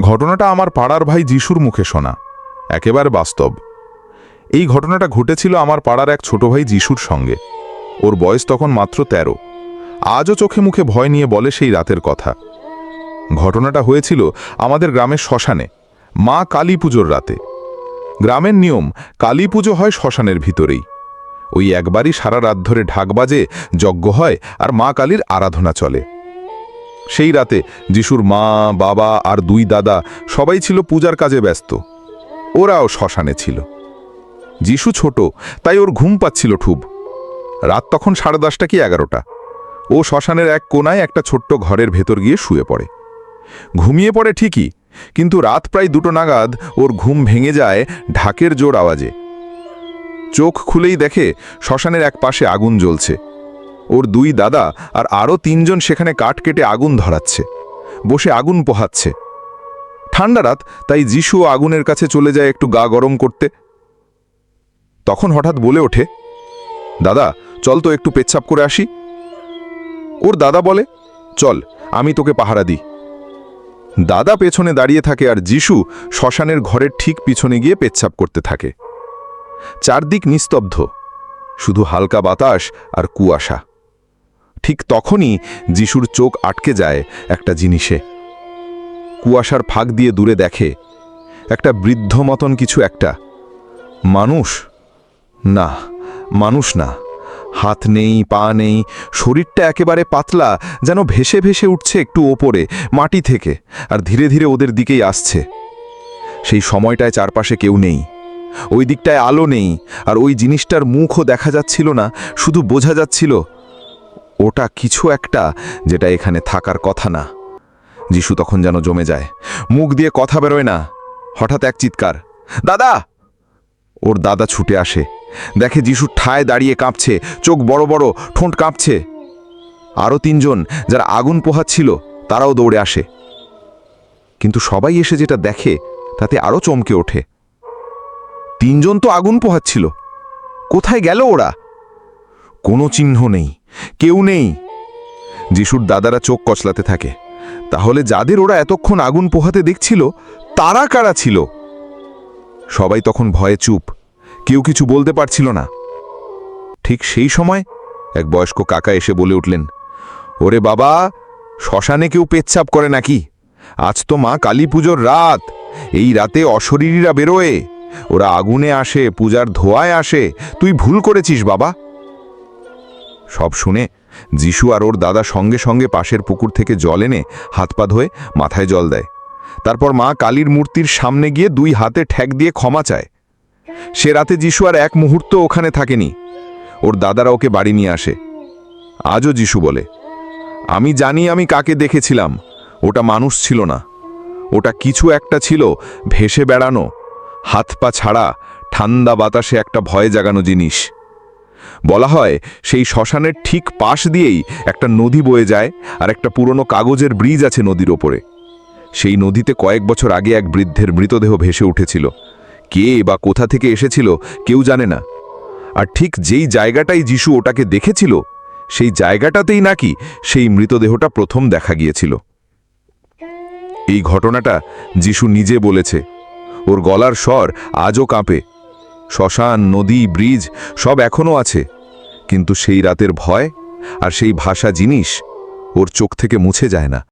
ঘটনাটা আমার পাড়ার ভাই যিশুর মুখে শোনা। একেবারে বাস্তব। এই ঘটনাটা ঘটেছিল আমার পাড়ার এক ছোট ভাই যিশুর সঙ্গে। ওর বয়স তখন মাত্র তেরো। আজও চোখে মুখে ভয় নিয়ে বলে সেই রাতের কথা। ঘটনাটা হয়েছিল আমাদের গ্রামের শ্মশানে, মা কালী পুজোর রাতে। গ্রামের নিয়ম, কালী পুজো হয় শ্মশানের ভিতরেই। ওই একবারই সারা রাত ধরে ঢাক বাজে, যজ্ঞ হয় আর মা কালীর আরাধনা চলে। সেই রাতে যিশুর মা, বাবা আর দুই দাদা সবাই ছিল পূজার কাজে ব্যস্ত। ওরাও শ্মশানে ছিল। যিশু ছোট, তাই ওর ঘুম পাচ্ছিল ঠুব। রাত তখন সাড়ে দশটা কি এগারোটা। ও শ্মশানের এক কোনায় একটা ছোট্ট ঘরের ভেতর গিয়ে শুয়ে পড়ে। ঘুমিয়ে পড়ে ঠিকই, কিন্তু রাত প্রায় দুটো নাগাদ ওর ঘুম ভেঙে যায় ঢাকের জোর আওয়াজে। চোখ খুলেই দেখে শ্মশানের এক পাশে আগুন জ্বলছে। ওর দুই দাদা আর আরও তিনজন সেখানে কাঠ কেটে আগুন ধরাচ্ছে। বসে আগুন পোহাচ্ছে। ঠান্ডা রাত, তাই যিশু আগুনের কাছে চলে যায় একটু গা গরম করতে। তখন হঠাৎ বলে ওঠে, দাদা, চল তো একটু পেচ্ছাপ করে আসি। ওর দাদা বলে, চল, আমি তোকে পাহারা দিই। দাদা পেছনে দাঁড়িয়ে থাকে আর যিশু শ্মশানের ঘরের ঠিক পিছনে গিয়ে পেচ্ছাপ করতে থাকে। চারদিক নিস্তব্ধ। শুধু হালকা বাতাস আর কুয়াশা। ঠিক তখনই যিশুর চোখ আটকে যায় একটা জিনিসে। কুয়াশার ফাঁক দিয়ে দূরে দেখে, একটা বৃদ্ধ মতন কিছু একটা। মানুষ? না মানুষ না। হাত নেই, পা নেই, শরীরটা একেবারে পাতলা, যেন ভেসে ভেসে উঠছে একটু ওপরে, মাটি থেকে, আর ধীরে ধীরে ওদের দিকেই আসছে। সেই সময়টায় চারপাশে কেউ নেই। ওই দিকটায় আলো নেই, আর ওই জিনিসটার মুখও দেখা যাচ্ছিল না, শুধু বোঝা যাচ্ছিল ওটা কিছু একটা যেটা এখানে থাকার কথা না। যিশু তখন যেন জমে যায়। মুখ দিয়ে কথা বেরোয় না। হঠাৎ এক চিৎকার, দাদা! ওর দাদা ছুটে আসে। দেখে যিশু ঠায় দাঁড়িয়ে কাঁপছে, চোখ বড় বড়, ঠোঁট কাঁপছে। আরও তিনজন যারা আগুন পোহাচ্ছিল, তারাও দৌড়ে আসে। কিন্তু সবাই এসে যেটা দেখে, তাতে আরও চমকে ওঠে। তিনজন তো আগুন পোহাচ্ছিল। কোথায় গেল ওরা? কোনো চিহ্ন নেই, কেউ নেই। যিশুর দাদারা চোখ কচলাতে থাকে। তাহলে যাদের ওরা এতক্ষণ আগুন পোহাতে দেখছিল, তারা কারা ছিল? সবাই তখন ভয়ে চুপ। কেউ কিছু বলতে পারছিল না। ঠিক সেই সময় এক বয়স্ক কাকা এসে বলে উঠলেন, ওরে বাবা, শ্মশানে কেউ পেচ্ছাপ করে নাকি? আজ তো মা কালী পুজোর রাত। এই রাতে অশরীরীরা বেরোয়। ওরা আগুনে আসে, পূজার ধোয়ায় আসে। তুই ভুল করেছিস বাবা। সব শুনে যিশু আর ওর দাদা সঙ্গে সঙ্গে পাশের পুকুর থেকে জল এনে হাত পা ধোয়ে মাথায় জল দেয়। তারপর মা কালীর মূর্তির সামনে গিয়ে দুই হাতে ঠ্যাক দিয়ে ক্ষমা চায়। সে রাতে যিশু আর এক মুহূর্ত ওখানে থাকেনি। ওর দাদারা ওকে বাড়ি নিয়ে আসে। আজও যিশু বলে, আমি জানি আমি কাকে দেখেছিলাম। ওটা মানুষ ছিল না। ওটা কিছু একটা ছিল, ভেসে বেড়ানো। হাত পা ছাড়া ঠান্ডা বাতাসে একটা ভয় জাগানো জিনিস। বলা হয়, সেই শ্মশানের ঠিক পাশ দিয়েই একটা নদী বয়ে যায় আর একটা পুরনো কাগজের ব্রিজ আছে নদীর ওপরে। সেই নদীতে কয়েক বছর আগে এক বৃদ্ধের মৃতদেহ ভেসে উঠেছিল। কে বা কোথা থেকে এসেছিল কেউ জানে না। আর ঠিক যেই জায়গাটাই যিশু ওটাকে দেখেছিল, সেই জায়গাটাতেই নাকি সেই মৃতদেহটা প্রথম দেখা গিয়েছিল। এই ঘটনাটা যিশু নিজে বলেছে। ওর গলার স্বর আজও কাঁপে। শ্মশান, নদী, ব্রিজ সব এখনও আছে। কিন্তু সেই রাতের ভয় আর সেই ভাষা জিনিস ওর চোখ থেকে মুছে যায় না।